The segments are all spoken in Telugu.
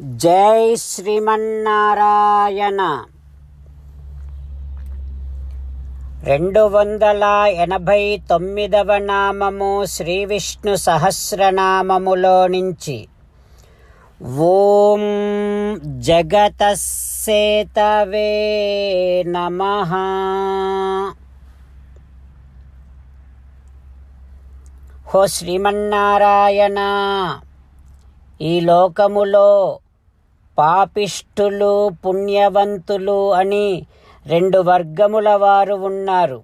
జై శ్రీమన్నారాయణ. రెండు వందల ఎనభై తొమ్మిదవ నామము శ్రీ విష్ణు సహస్రనామములో నుంచి. ఓం జగతసేతవే నమ. హో శ్రీమన్నారాయణ ఈ లోకములో పాపిష్ఠులు పుణ్యవంతులు అని రెండు వర్గముల వారు ఉన్నారు.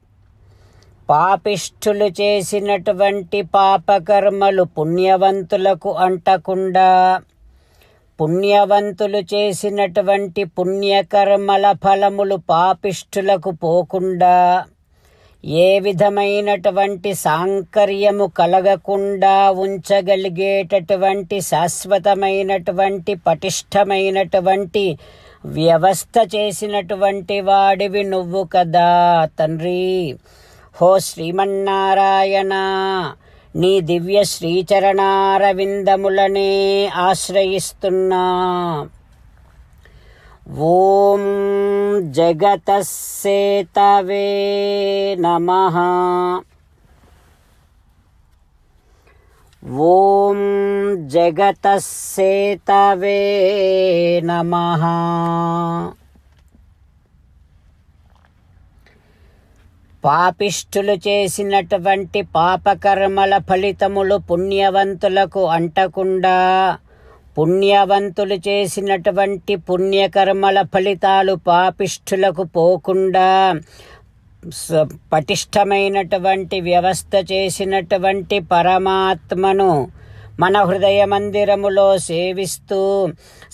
పాపిష్ఠులు చేసినటువంటి పాపకర్మలు పుణ్యవంతులకు అంటకుండా పుణ్యవంతులు చేసినటువంటి పుణ్యకర్మల ఫలములు పాపిష్ఠులకు పోకుండా ఏ విధమైనటువంటి సాంకర్యము కలగకుండా ఉంచగలిగేటటువంటి శాశ్వతమైనటువంటి పటిష్టమైనటువంటి వ్యవస్థ చేసినటువంటి వాడివి నువ్వు కదా తండ్రి. హో శ్రీమన్నారాయణ నీ దివ్య శ్రీచరణారవిందములనే ఆశ్రయిస్తున్నా. ఓం జగతసేతవే నమ. ఓం జగతసేతవే నమ. పాపిష్ఠులు చేసినటువంటి పాపకర్మల ఫలితములు పుణ్యవంతులకు అంటకుండా పుణ్యవంతులు చేసినటువంటి పుణ్యకర్మల ఫలితాలు పాపిష్ఠులకు పోకుండా పటిష్టమైనటువంటి వ్యవస్థ చేసినటువంటి పరమాత్మను మన హృదయ మందిరములో సేవిస్తూ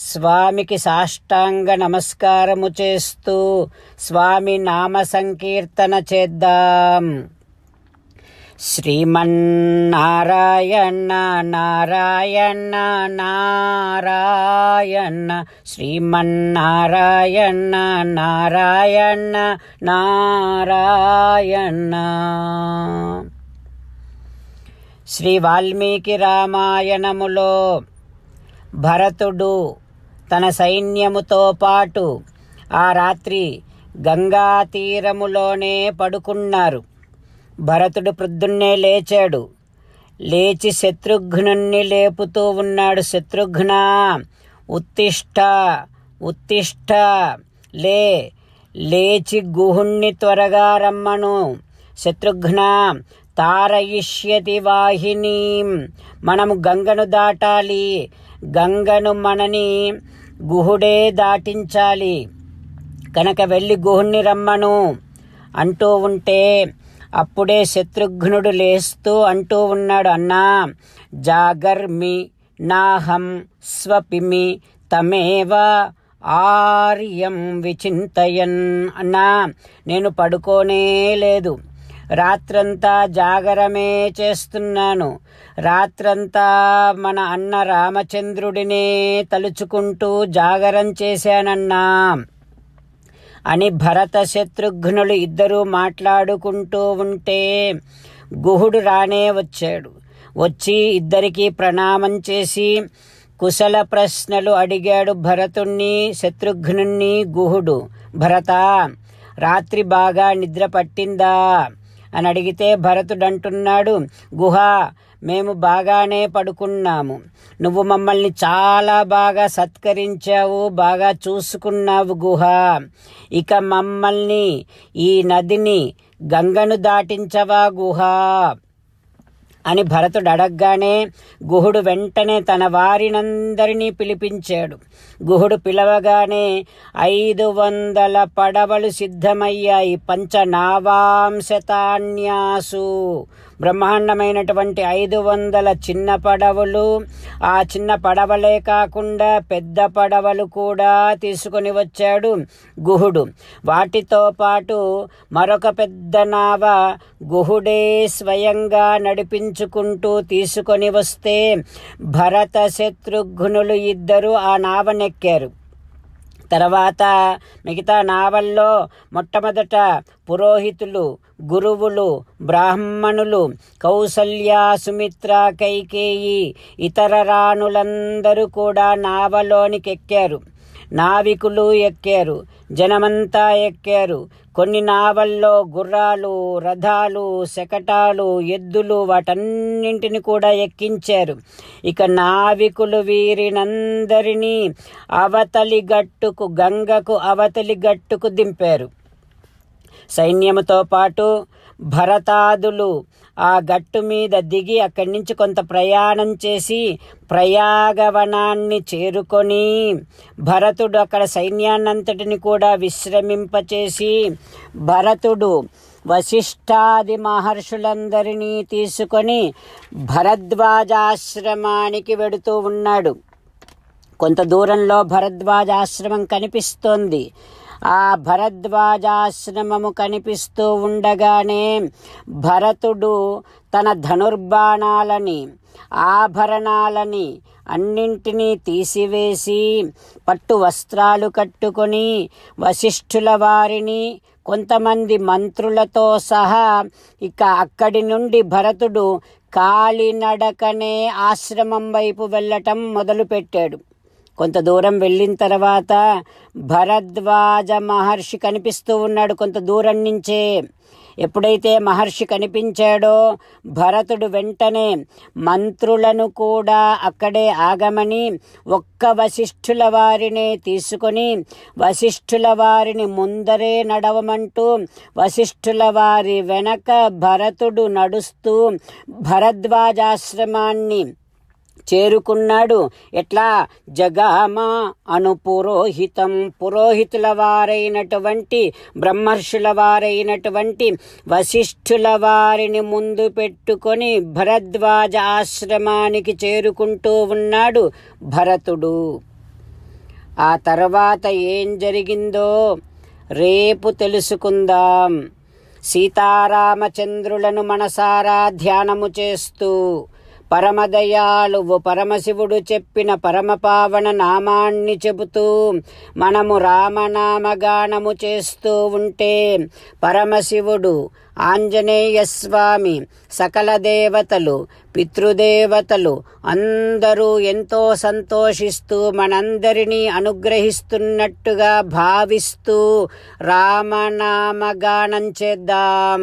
స్వామికి సాష్టాంగ నమస్కారము చేస్తూ స్వామి నామ సంకీర్తన చేద్దాం. శ్రీమన్నారాయణ నారాయణ నారాయణ శ్రీమన్నారాయణ నారాయణ నారాయణ శ్రీ వాల్మీకి రామాయణములో భరతుడు తన సైన్యముతో పాటు ఆ రాత్రి గంగా తీరములోనే పడుకున్నారు. భరతుడు ప్రొద్దున్నే లేచాడు. లేచి శత్రుఘ్నుణ్ణి లేపుతూ ఉన్నాడు. శత్రుఘ్న ఉత్తిష్ట ఉత్తిష్ట లే లేచి గుహుణ్ణి త్వరగా రమ్మను. శత్రుఘ్న తారయిష్యతి వాహిని మనము గంగను దాటాలి. గంగను మనని గుహుడే దాటించాలి. కనుక వెళ్ళి గుహుణ్ణి రమ్మను అంటూ ఉంటే అప్పుడే శత్రుఘ్నుడు లేస్తూ అంటూ ఉన్నాడు అన్నా జాగర్మి నాహం స్వపిమి తమేవ ఆర్యం విచింతయన్. అన్నా నేను పడుకోనే లేదు. రాత్రంతా జాగరమే చేస్తున్నాను. రాత్రంతా మన అన్న రామచంద్రుడినే తలుచుకుంటూ జాగరం చేశానన్నా. అని భరత శత్రుఘ్నులు ఇద్దరూ మాట్లాడుకుంటూ ఉంటే గుహుడు రానే వచ్చాడు. వచ్చి ఇద్దరికీ ప్రణామం చేసి కుశల ప్రశ్నలు అడిగాడు భరతుణ్ణి శత్రుఘ్నుణ్ణి గుహుడు. భరత రాత్రి బాగా నిద్ర పట్టిందా? అని అడిగితే భరతుడంటున్నాడు గుహ మేము బాగానే పడుకున్నాము. నువ్వు మమ్మల్ని చాలా బాగా సత్కరించావు బాగా చూసుకున్నావు గుహ. ఇక మమ్మల్ని ఈ నదిని గంగను దాటించవా గుహ? అని భరతుడు అడగగానే గుహుడు వెంటనే తన వారినందరినీ పిలిపించాడు. గుహుడు పిలవగానే ఐదు వందల పడవలు సిద్ధమయ్యాయి. పంచనావాంశతాన్యాసు. బ్రహ్మాండమైనటువంటి ఐదు వందల చిన్న పడవలు. ఆ చిన్న పడవలే కాకుండా పెద్ద పడవలు కూడా తీసుకొని వచ్చాడు గుహుడు. వాటితో పాటు మరొక పెద్ద నావ గుహుడే స్వయంగా నడిపించుకుంటూ తీసుకొని వస్తే భరత శత్రుఘ్నులు ఇద్దరు ఆ నావనెక్కారు. తర్వాత మిగతా నావల్లో మొట్టమొదట పురోహితులు గురువులు బ్రాహ్మణులు కౌసల్య సుమిత్ర కైకేయి ఇతర రాణులందరూ కూడా నావలోనికి ఎక్కారు నావికులు ఎక్కారు. జనమంతా ఎక్కారు. కొన్ని నావల్లో గుర్రాలు రథాలు శకటాలు ఎద్దులు వాటన్నింటిని కూడా ఎక్కించారు. ఇక నావికులు వీరినందరినీ అవతలి గట్టుకు గంగకు అవతలి గట్టుకు దింపారు. సైన్యముతో పాటు భరతాదులు ఆ గట్టు మీద దిగి అక్కడి నుంచి కొంత ప్రయాణం చేసి ప్రయాగవనాన్ని చేరుకొని భరతుడు అక్కడ సైన్యాన్నంతటిని కూడా విశ్రమింపచేసి భరతుడు వశిష్ఠాది మహర్షులందరినీ తీసుకొని భరద్వాజాశ్రమానికి వెడుతూ ఉన్నాడు. కొంత దూరంలో భరద్వాజాశ్రమం కనిపిస్తోంది. ఆ భరద్వాజాశ్రమము కనిపిస్తూ ఉండగానే భరతుడు తన ధనుర్బాణాలని ఆభరణాలని అన్నింటినీ తీసివేసి పట్టు వస్త్రాలు కట్టుకొని వశిష్ఠుల వారిని కొంతమంది మంత్రులతో సహా ఇక అక్కడి నుండి భరతుడు కాలినడకనే ఆశ్రమం వైపు వెళ్ళటం మొదలుపెట్టాడు. కొంత దూరం వెళ్ళిన తర్వాత భరద్వాజ మహర్షి కనిపిస్తూ ఉన్నాడు కొంత దూరం నుంచే. ఎప్పుడైతే మహర్షి కనిపించాడో భరతుడు వెంటనే మంత్రులను కూడా అక్కడే ఆగమని ఒక్క వశిష్ఠుల వారినే తీసుకొని వశిష్ఠుల వారిని ముందరే నడవమంటూ వశిష్ఠుల వారి వెనక భరతుడు నడుస్తూ భరద్వాజాశ్రమాన్ని చేరుకున్నాడు. ఎట్లా? జగామా అను పురోహితం. పురోహితుల వారైనటువంటి బ్రహ్మర్షుల వారైనటువంటి వశిష్ఠుల వారిని ముందు పెట్టుకొని భరద్వాజ ఆశ్రమానికి చేరుకుంటూ ఉన్నాడు భరతుడు. ఆ తర్వాత ఏం జరిగిందో రేపు తెలుసుకుందాం. సీతారామచంద్రులను మనసారా ధ్యానము చేస్తూ పరమదయాళువు పరమశివుడు చెప్పిన పరమపావన నామాన్ని చెబుతూ మనము రామనామగానము చేస్తూ ఉంటే పరమశివుడు ఆంజనేయ స్వామి సకల దేవతలు పితృదేవతలు అందరూ ఎంతో సంతోషిస్తూ మనందరినీ అనుగ్రహిస్తున్నట్టుగా భావిస్తూ రామనామగానం చేద్దాం.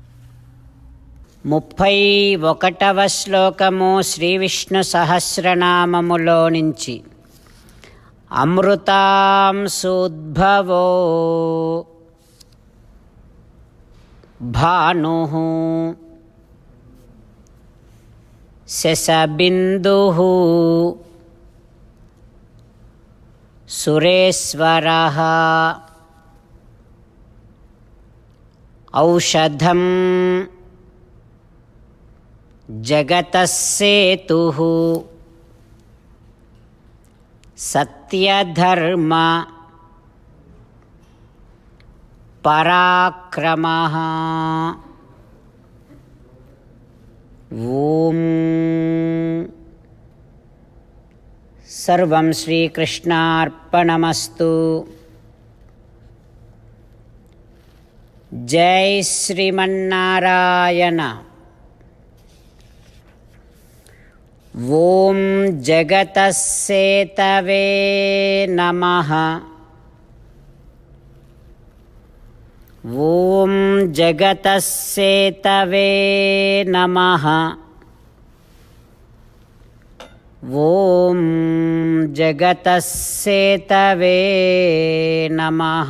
ముప్పై ఒకటవ శ్లోకము శ్రీవిష్ణు సహస్రనామములో నుంచి. అమృతాంశోద్భవో భాను శశబిందు సురేశ్వర ఔషధం జగతసేతు సత్యధర్మ పరాక్రమ ఓం సర్వం శ్రీకృష్ణార్పణమస్తు. జై శ్రీమన్నారాయణ. ॐ जगतस्सेतवे नमः। ॐ जगतस्सेतवे नमः। ॐ जगतस्सेतवे नमः।